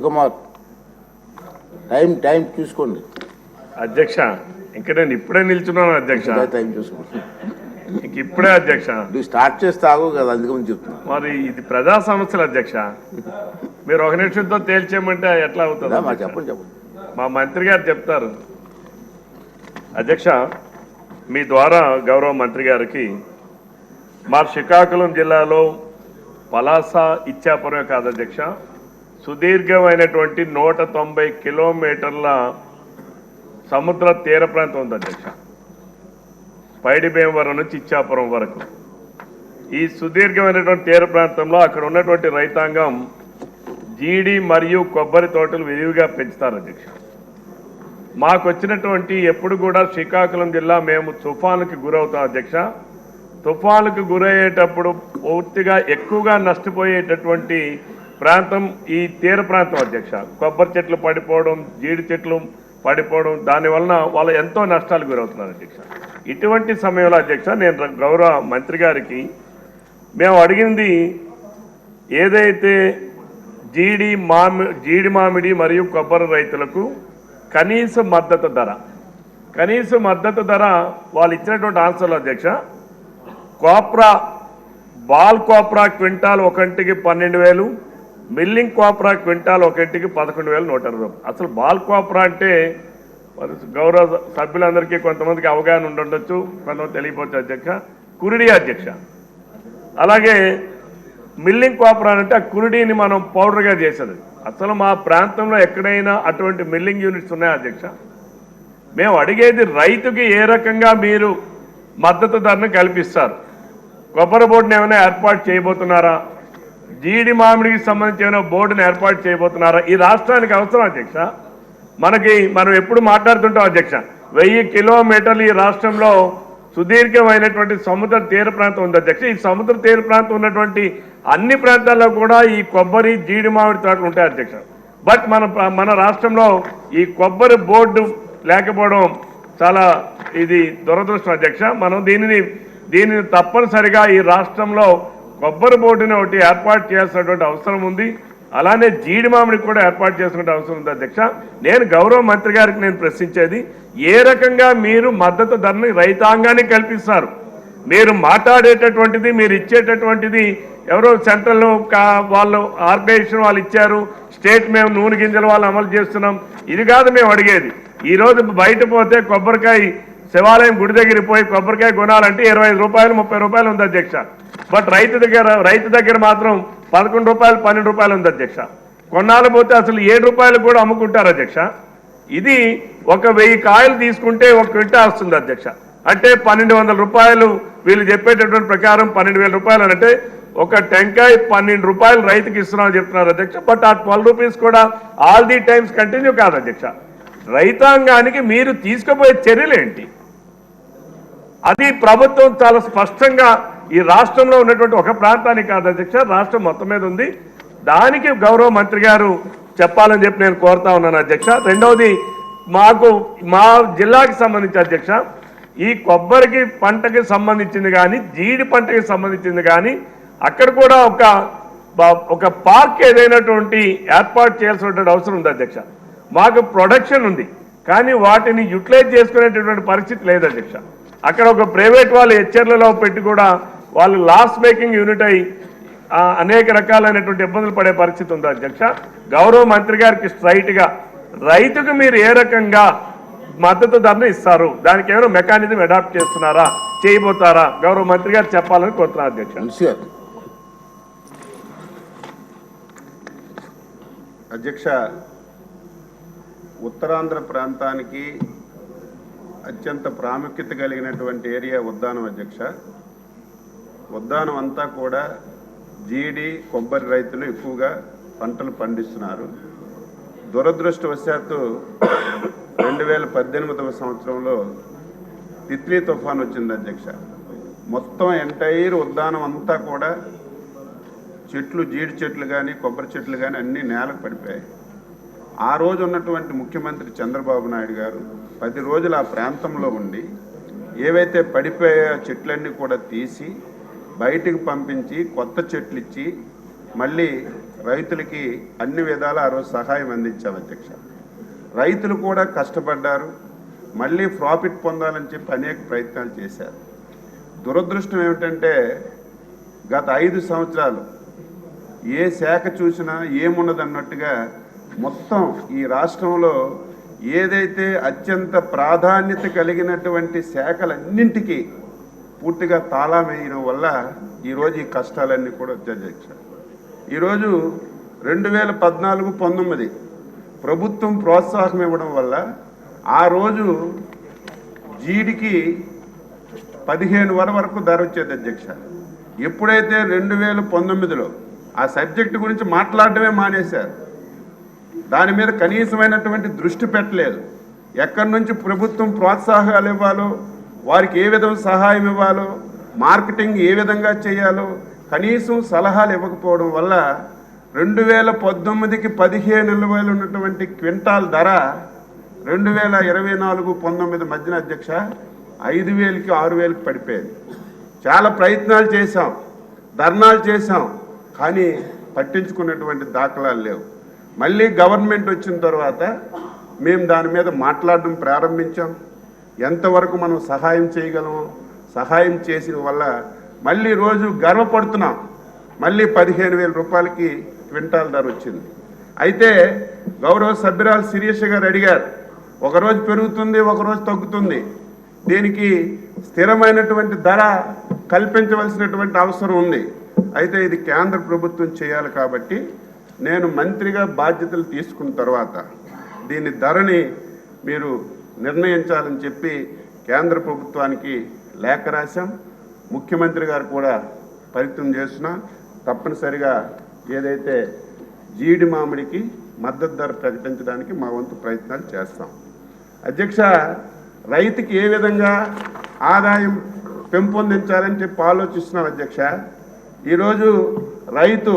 Ravikumar time time చూసుకోండి. అధ్యక్ష ఇంకా నేను ఇప్పుడే నిల్చున్నాను అధ్యక్ష. టైం చూసుకోండి. ఇంక ఇప్పుడే అధ్యక్ష. నువ్వు స్టార్ట్ చేస్తే ఆగు కదా అందుకని చెప్తున్నా. మరి ఇది ప్రజా సమస్యలు అధ్యక్ష. మీరు ఒక నిమిషంతో తేల్చేయమంటే ఎట్లా అవుతుంది మా? చెప్పండి చెప్పండి. మా మంత్రి గారు చెప్తారు. అధ్యక్ష మీ ద్వారా గౌరవ మంత్రి గారికి మా శ్రీకాకుళం జిల్లాలో పలాస ఇచ్చాపురం కాదు అధ్యక్ష. సుదీర్ఘమైనటువంటి నూట తొంభై కిలోమీటర్ల సముద్ర తీర ప్రాంతం ఉంది అధ్యక్ష. పైడిభీమవరం నుంచి ఇచ్చాపురం వరకు. ఈ సుదీర్ఘమైనటువంటి తీర ప్రాంతంలో అక్కడ ఉన్నటువంటి రైతాంగం జీడి మరియు కొబ్బరి తోటలు విరివిగా పెంచుతారు అధ్యక్ష. మాకు వచ్చినటువంటి ఎప్పుడు కూడా శ్రీకాకుళం జిల్లా మేము తుఫానుకి గురవుతాం అధ్యక్ష. తుఫానుకు గురయ్యేటప్పుడు పూర్తిగా ఎక్కువగా నష్టపోయేటటువంటి ప్రాంతం ఈ తీర ప్రాంతం అధ్యక్ష. కొబ్బరి చెట్లు పడిపోవడం జీడి చెట్లు పడిపోవడం దానివలన వాళ్ళు ఎంతో నష్టాలు గురవుతున్నారు అధ్యక్ష. ఇటువంటి సమయంలో అధ్యక్ష నేను గౌరవ మంత్రి గారికి మేము అడిగింది ఏదైతే జీడి మామి జీడి మామిడి మరియు కొబ్బరి రైతులకు కనీస మద్దతు ధర కనీస మద్దతు ధర వాళ్ళు ఇచ్చినటువంటి ఆన్సర్లు అధ్యక్ష కోప్రా బాల్ కోప్రా క్వింటాల్ ఒకంటికి పన్నెండు వేలు మిల్లింగ్ కోప్రా క్వింటాల్ ఒకంటికి పదకొండు వేల నూట అరవై రూపాయలు. అసలు బాల్ కోప్రా అంటే మరి గౌరవ సభ్యులందరికీ కొంతమందికి అవగాహన ఉండొచ్చు కొంతమంది తెలియపోవచ్చు అధ్యక్ష. కురిడి అధ్యక్ష. అలాగే మిల్లింగ్ కోపరా అంటే ఆ కురిడిని మనం పౌడర్గా చేసేది. అసలు మా ప్రాంతంలో ఎక్కడైనా అటువంటి మిల్లింగ్ యూనిట్స్ ఉన్నాయా అధ్యక్ష? మేము అడిగేది రైతుకి ఏ రకంగా మీరు మద్దతు ధరను కల్పిస్తారు? కొబ్బరి బోర్డుని ఏమైనా ఏర్పాటు చేయబోతున్నారా? జీడి మామిడికి సంబంధించి ఏమైనా బోర్డుని ఏర్పాటు చేయబోతున్నారా? ఈ రాష్ట్రానికి అవసరం అధ్యక్ష. మనకి మనం ఎప్పుడు మాట్లాడుతుంటాం అధ్యక్ష. వెయ్యి కిలోమీటర్లు ఈ రాష్ట్రంలో సుదీర్ఘమైనటువంటి సముద్ర తీర ప్రాంతం ఉంది అధ్యక్ష. ఈ సముద్ర తీర ప్రాంతం ఉన్నటువంటి అన్ని ప్రాంతాల్లో కూడా ఈ కొబ్బరి జీడి మామిడి తోటలు ఉంటాయి అధ్యక్ష. బట్ మన మన రాష్ట్రంలో ఈ కొబ్బరి బోర్డు లేకపోవడం చాలా ఇది దురదృష్టం అధ్యక్ష. మనం దీనిని దీనిని తప్పనిసరిగా ఈ రాష్ట్రంలో కొబ్బరి బోర్డుని ఒకటి ఏర్పాటు చేయాల్సినటువంటి అవసరం ఉంది. అలానే జీడి మామిడికి కూడా ఏర్పాటు చేసినటువంటి అవసరం ఉంది అధ్యక్ష. నేను గౌరవ మంత్రి గారికి నేను ప్రశ్నించేది ఏ రకంగా మీరు మద్దతు ధరని రైతాంగానికి కల్పిస్తారు? మీరు మాట్లాడేటటువంటిది మీరు ఇచ్చేటటువంటిది ఎవరో సెంట్రల్ వాళ్ళు ఆర్గనైజేషన్ వాళ్ళు ఇచ్చారు స్టేట్ మేము నూనె గింజలు వాళ్ళు అమలు చేస్తున్నాం. ఇది కాదు మేము అడిగేది. ఈరోజు బయట పోతే కొబ్బరికాయ శివాలయం గుడి దగ్గర పోయి కొబ్బరికాయ కొనాలంటే ఇరవై ఐదు రూపాయలు ముప్పై రూపాయలు ఉంది అధ్యక్ష. బట్ రైతు దగ్గర రైతు దగ్గర మాత్రం పదకొండు రూపాయలు పన్నెండు రూపాయలు ఉంది అధ్యక్ష. కొన్నాళ్ళు పోతే అసలు ఏడు రూపాయలు కూడా అమ్ముకుంటారు అధ్యక్ష. ఇది ఒక వెయ్యి కాయలు తీసుకుంటే ఒక క్వింటా వస్తుంది అధ్యక్ష. అంటే పన్నెండు వందల రూపాయలు వీళ్ళు చెప్పేటటువంటి ప్రకారం పన్నెండు వేల రూపాయలు అంటే ఒక టెంకాయ పన్నెండు రూపాయలు రైతుకి ఇస్తున్నామని చెప్తున్నారు అధ్యక్ష. బట్ ఆ ట్వెల్వ్ రూపీస్ కూడా ఆల్ ది టైమ్స్ కంటిన్యూ కాదు అధ్యక్ష. రైతాంగానికి మీరు తీసుకుపోయే చర్యలు ఏంటి? అది ప్రభుత్వం చాలా స్పష్టంగా ఈ రాష్ట్రంలో ఉన్నటువంటి ఒక ప్రాంతానికి కాదు అధ్యక్ష రాష్ట్రం మొత్తం మీద ఉంది. దానికి గౌరవ మంత్రి గారు చెప్పాలని చెప్పి నేను కోరుతా ఉన్నాను అధ్యక్ష. రెండవది మాకు మా జిల్లాకి సంబంధించి అధ్యక్ష ఈ కొబ్బరికి పంటకి సంబంధించింది కానీ జీడి పంటకి సంబంధించింది కానీ అక్కడ కూడా ఒక ఒక పార్క్ ఏదైనటువంటి ఏర్పాటు చేయాల్సినటువంటి అవసరం ఉంది అధ్యక్ష. మాకు ప్రొడక్షన్ ఉంది కానీ వాటిని యూటిలైజ్ చేసుకునేటటువంటి పరిస్థితి లేదు అధ్యక్ష. అక్కడ ఒక ప్రైవేట్ వాళ్ళు హెచ్చర్లలో పెట్టి కూడా వాళ్ళు లాస్ మేకింగ్ యూనిట్ అయి అనేక రకాలైనటువంటి ఇబ్బందులు పడే పరిస్థితి ఉంది అధ్యక్ష. గౌరవ మంత్రి గారికి స్ట్రైట్గా రైతుకు మీరు ఏ రకంగా మద్దతు ధరను ఇస్తారు? దానికి ఏమైనా మెకానిజం అడాప్ట్ చేస్తున్నారా? చేయబోతారా? గౌరవ మంత్రి గారు చెప్పాలని కోరుతున్నారు అధ్యక్ష. అధ్యక్ష ఉత్తరాంధ్ర ప్రాంతానికి అత్యంత ప్రాముఖ్యత కలిగినటువంటి ఏరియా ఉద్దానం అధ్యక్ష. ఉద్దానం అంతా కూడా జీడి కొబ్బరి రైతులు ఎక్కువగా పంటలు పండిస్తున్నారు. దురదృష్టవశాత్తు రెండు వేల పద్దెనిమిదవ సంవత్సరంలో తిత్లీ తుఫాన్ వచ్చింది అధ్యక్ష. మొత్తం ఎంటైర్ ఉద్దానం అంతా కూడా చెట్లు జీడి చెట్లు కానీ కొబ్బరి చెట్లు కానీ అన్నీ నేలకు పడిపోయాయి. ఆ రోజు ఉన్నటువంటి ముఖ్యమంత్రి చంద్రబాబు నాయుడు గారు పది రోజులు ఆ ప్రాంతంలో ఉండి ఏవైతే పడిపోయే చెట్లన్నీ కూడా తీసి బయటికి పంపించి కొత్త చెట్లు ఇచ్చి మళ్ళీ రైతులకి అన్ని విధాల ఆ రోజు సహాయం అందించాం అధ్యక్ష. రైతులు కూడా కష్టపడ్డారు. మళ్ళీ ప్రాఫిట్ పొందాలని చెప్పి అనేక ప్రయత్నాలు చేశారు. దురదృష్టం ఏమిటంటే గత ఐదు సంవత్సరాలు ఏ శాఖ చూసినా ఏమున్నదన్నట్టుగా మొత్తం ఈ రాష్ట్రంలో ఏదైతే అత్యంత ప్రాధాన్యత కలిగినటువంటి శాఖలన్నింటికీ పూర్తిగా తాళం వేయడం వల్ల ఈరోజు ఈ కష్టాలన్నీ కూడా వచ్చాయి అధ్యక్ష ఈరోజు రెండు వేల పద్నాలుగు పంతొమ్మిది ప్రభుత్వం ప్రోత్సాహం ఇవ్వడం వల్ల ఆ రోజు జీడికి పదిహేను వర వరకు ధర వచ్చేది అధ్యక్ష ఎప్పుడైతే రెండు వేల పంతొమ్మిదిలో ఆ సబ్జెక్టు గురించి మాట్లాడటమే మానేశారు దాని మీద కనీసమైనటువంటి దృష్టి పెట్టలేదు. ఎక్కడి నుంచి ప్రభుత్వం ప్రోత్సాహాలు ఇవ్వాలో వారికి ఏ విధంగా సహాయం ఇవ్వాలో మార్కెటింగ్ ఏ విధంగా చేయాలో కనీసం సలహాలు ఇవ్వకపోవడం వల్ల రెండు వేల పద్దొమ్మిదికి పదిహేను వేలు ఉన్నటువంటి క్వింటాల్ ధర రెండు వేల ఇరవై నాలుగు పంతొమ్మిది మధ్యన అధ్యక్ష ఐదు వేలకి ఆరు వేలకి పడిపోయింది. చాలా ప్రయత్నాలు చేశాం ధర్నాలు చేశాం కానీ పట్టించుకున్నటువంటి దాఖలాలు లేవు. మళ్ళీ గవర్నమెంట్ వచ్చిన తర్వాత మేము దాని మీద మాట్లాడడం ప్రారంభించాం. ఎంతవరకు మనం సహాయం చేయగలము సహాయం చేసిన వల్ల మళ్ళీ రోజు గర్వపడుతున్నాం. మళ్ళీ పదిహేను వేల రూపాయలకి క్వింటాల్ ధర వచ్చింది. అయితే గౌరవ సభ్యురాలు శిరీష గారు అడిగారు ఒకరోజు పెరుగుతుంది ఒకరోజు తగ్గుతుంది. దీనికి స్థిరమైనటువంటి ధర కల్పించవలసినటువంటి అవసరం ఉంది. అయితే ఇది కేంద్ర ప్రభుత్వం చేయాలి కాబట్టి నేను మంత్రిగా బాధ్యతలు తీసుకున్న తర్వాత దీని ధరని మీరు నిర్ణయించాలని చెప్పి కేంద్ర ప్రభుత్వానికి లేఖ రాశాం. ముఖ్యమంత్రి గారు కూడా పరితం చేసిన తప్పనిసరిగా ఏదైతే జీడి మామిడికి మద్దతు ధర ప్రకటించడానికి మా వంతు ప్రయత్నాలు చేస్తాం. అధ్యక్ష రైతుకి ఏ విధంగా ఆదాయం పెంపొందించాలని చెప్పి ఆలోచిస్తున్నాం అధ్యక్ష? ఈరోజు రైతు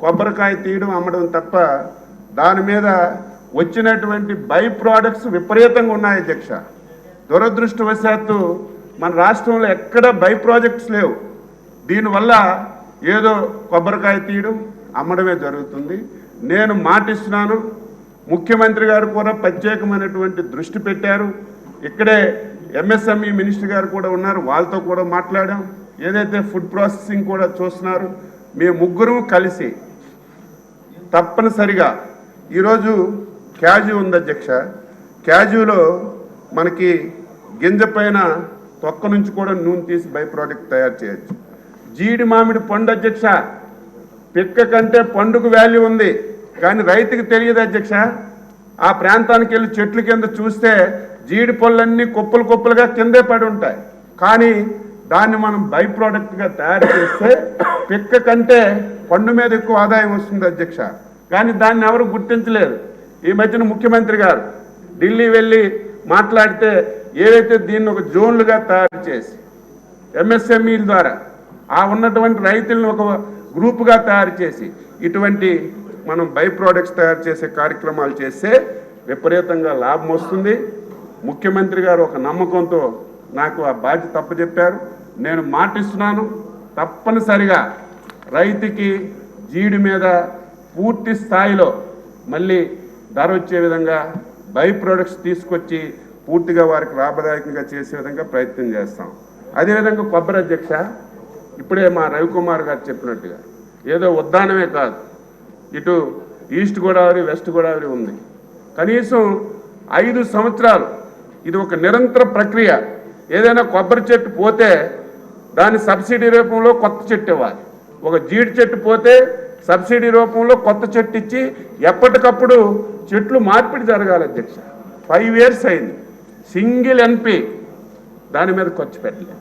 కొబ్బరికాయ తీయడం అమ్మడం తప్ప దాని మీద వచ్చినటువంటి బై ప్రోడక్ట్స్ విపరీతంగా ఉన్నాయి అధ్యక్ష. దురదృష్టవశాత్తు మన రాష్ట్రంలో ఎక్కడ బై ప్రాజెక్ట్స్ లేవు. దీనివల్ల ఏదో కొబ్బరికాయ తీయడం అమ్మడమే జరుగుతుంది. నేను మాటిస్తున్నాను ముఖ్యమంత్రి గారు కూడా ప్రత్యేకమైనటువంటి దృష్టి పెట్టారు. ఇక్కడే ఎంఎస్ఎంఈ మినిస్టర్ గారు కూడా ఉన్నారు వాళ్ళతో కూడా మాట్లాడాం. ఏదైతే ఫుడ్ ప్రాసెసింగ్ కూడా చూస్తున్నారు మేము ముగ్గురు కలిసి తప్పనిసరిగా ఈరోజు క్యాజు ఉంది అధ్యక్ష. క్యాజులో మనకి గింజ పైన తొక్క నుంచి కూడా నూనె తీసి బై ప్రోడక్ట్ తయారు చేయొచ్చు. జీడి మామిడి పండు అధ్యక్ష. పిక్క కంటే పండుకు వాల్యూ ఉంది. కానీ రైతుకి తెలియదు అధ్యక్ష. ఆ ప్రాంతానికి వెళ్ళి చెట్లు కింద చూస్తే జీడి పళ్ళన్నీ కుప్పలు కుప్పలుగా కిందే పడి ఉంటాయి. కానీ దాన్ని మనం బై ప్రోడక్ట్గా తయారు చేస్తే పిక్క కంటే పండు మీద ఎక్కువ ఆదాయం వస్తుంది అధ్యక్ష. కానీ దాన్ని ఎవరు గుర్తించలేదు ఈ మధ్యన ముఖ్యమంత్రి గారు ఢిల్లీ వెళ్ళి మాట్లాడితే ఏదైతే దీన్ని ఒక జోన్లుగా తయారు చేసి ఎంఎస్ఎంఈల ద్వారా ఆ ఉన్నటువంటి రైతులను ఒక గ్రూపుగా తయారు చేసి ఇటువంటి మనం బై ప్రోడక్ట్స్ తయారు చేసే కార్యక్రమాలు చేస్తే విపరీతంగా లాభం వస్తుంది. ముఖ్యమంత్రి గారు ఒక నమ్మకంతో నాకు ఆ బాధ్యత తప్పచెప్పారు నేను మాటిస్తున్నాను తప్పనిసరిగా రైతుకి జీడి మీద పూర్తి స్థాయిలో మళ్ళీ ధర వచ్చే విధంగా బై ప్రొడక్ట్స్ తీసుకొచ్చి పూర్తిగా వారికి లాభదాయకంగా చేసే విధంగా ప్రయత్నం చేస్తాం. అదేవిధంగా కొబ్బరి అధ్యక్ష ఇప్పుడే మా రవికుమార్ గారు చెప్పినట్టుగా ఏదో ఉద్దానమే కాదు. ఇటు ఈస్ట్ గోదావరి వెస్ట్ గోదావరి ఉంది. కనీసం ఐదు సంవత్సరాలు ఇది ఒక నిరంతర ప్రక్రియ. ఏదైనా కొబ్బరి చెట్టు పోతే దాని సబ్సిడీ రూపంలో కొత్త చెట్టు ఇవ్వాలి. ఒక జీడి చెట్టు పోతే సబ్సిడీ రూపంలో కొత్త చెట్టు ఇచ్చి ఎప్పటికప్పుడు చెట్లు మార్పిడి జరగాలి అధ్యక్ష. ఫైవ్ ఇయర్స్ అయింది. సింగిల్ ఎన్పి దాని మీద ఖర్చు పెట్టలేదు.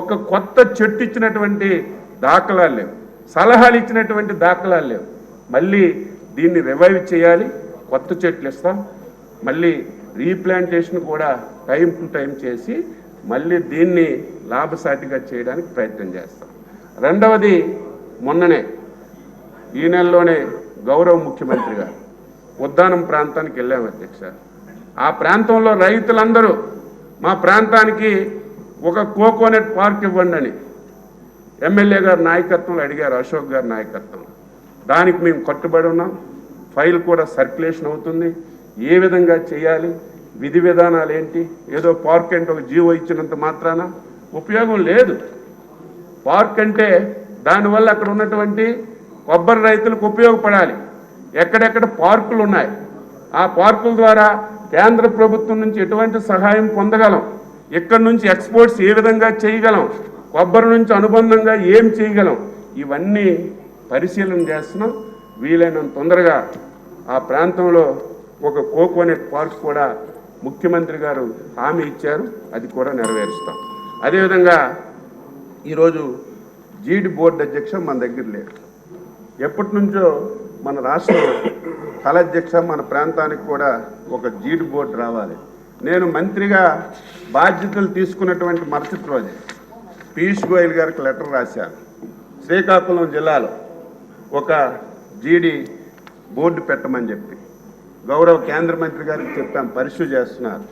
ఒక కొత్త చెట్టు ఇచ్చినటువంటి దాఖలాలు లేవు. సలహాలు ఇచ్చినటువంటి దాఖలాలు లేవు. మళ్ళీ దీన్ని రివైవ్ చేయాలి. కొత్త చెట్లు ఇస్తాం. మళ్ళీ రీప్లాంటేషన్ కూడా టైం టు టైం చేసి మళ్ళీ దీన్ని లాభసాటిగా చేయడానికి ప్రయత్నం చేస్తాం. రెండవది మొన్ననే ఈ నెలలోనే గౌరవ ముఖ్యమంత్రి గారు ఉద్దానం ప్రాంతానికి వెళ్ళాము అధ్యక్ష. ఆ ప్రాంతంలో రైతులందరూ మా ప్రాంతానికి ఒక కోకోనట్ పార్క్ ఇవ్వండి అని ఎమ్మెల్యే గారి నాయకత్వంలో అడిగారు అశోక్ గారి నాయకత్వం దానికి మేము కట్టుబడి ఉన్నాం. ఫైల్ కూడా సర్క్యులేషన్ అవుతుంది. ఏ విధంగా చేయాలి? విధి విధానాలు ఏంటి? ఏదో పార్క్ అంటే ఒక జీవో ఇచ్చినంత మాత్రాన ఉపయోగం లేదు. పార్క్ అంటే దానివల్ల అక్కడ ఉన్నటువంటి కొబ్బరి రైతులకు ఉపయోగపడాలి. ఎక్కడెక్కడ పార్కులు ఉన్నాయి? ఆ పార్కుల ద్వారా కేంద్ర ప్రభుత్వం నుంచి ఎటువంటి సహాయం పొందగలం? ఇక్కడ నుంచి ఎక్స్పోర్ట్స్ ఏ విధంగా చేయగలం? కొబ్బరి నుంచి అనుబంధంగా ఏం చేయగలం? ఇవన్నీ పరిశీలన చేస్తున్నాం. వీలైనంత తొందరగా ఆ ప్రాంతంలో ఒక కోకోనట్ పార్క్ కూడా ముఖ్యమంత్రి గారు హామీ ఇచ్చారు అది కూడా నెరవేరుస్తాం. అదేవిధంగా ఈరోజు జీడి బోర్డు అధ్యక్ష మన దగ్గర లేదు ఎప్పటి నుంచో మన రాష్ట్రం కళ అధ్యక్ష మన ప్రాంతానికి కూడా ఒక జీడి బోర్డు రావాలి. నేను మంత్రిగా బాధ్యతలు తీసుకున్నటువంటి మరుసటి రోజే పీయూష్ గోయల్ గారికి లెటర్ రాశాను. శ్రీకాకుళం జిల్లాలో ఒక జీడి బోర్డు పెట్టమని చెప్పి. గౌరవ కేంద్ర మంత్రి గారికి చెప్పాం పరిశు చేస్తున్నారు.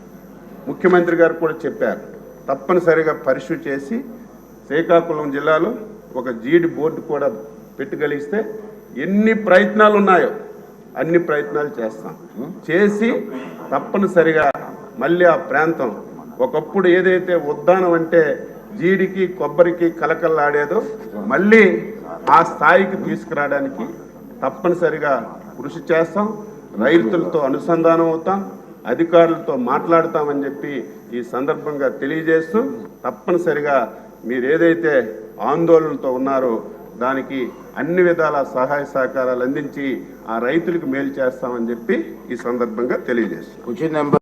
ముఖ్యమంత్రి గారు కూడా చెప్పారు తప్పనిసరిగా పరిశు చేసి శ్రీకాకుళం జిల్లాలో ఒక జీడి బోర్డు కూడా పెట్టగలిగిస్తే ఎన్ని ప్రయత్నాలు ఉన్నాయో అన్ని ప్రయత్నాలు చేస్తాం. చేసి తప్పనిసరిగా మళ్ళీ ఆ ప్రాంతం ఒకప్పుడు ఏదైతే ఉద్దానం అంటే జీడికి కొబ్బరికి కలకల్లాడేదో మళ్ళీ ఆ స్థాయికి తీసుకురావడానికి తప్పనిసరిగా కృషి చేస్తాం. రైతులతో అనుసంధానం అవుతాం అధికారులతో మాట్లాడతామని చెప్పి ఈ సందర్భంగా తెలియజేస్తూ తప్పనిసరిగా మీరు ఏదైతే ఆందోళనతో ఉన్నారో దానికి అన్ని విధాల సహాయ సహకారాలు అందించి ఆ రైతులకు మేలు చేస్తామని చెప్పి ఈ సందర్భంగా తెలియజేస్తాం నెంబర్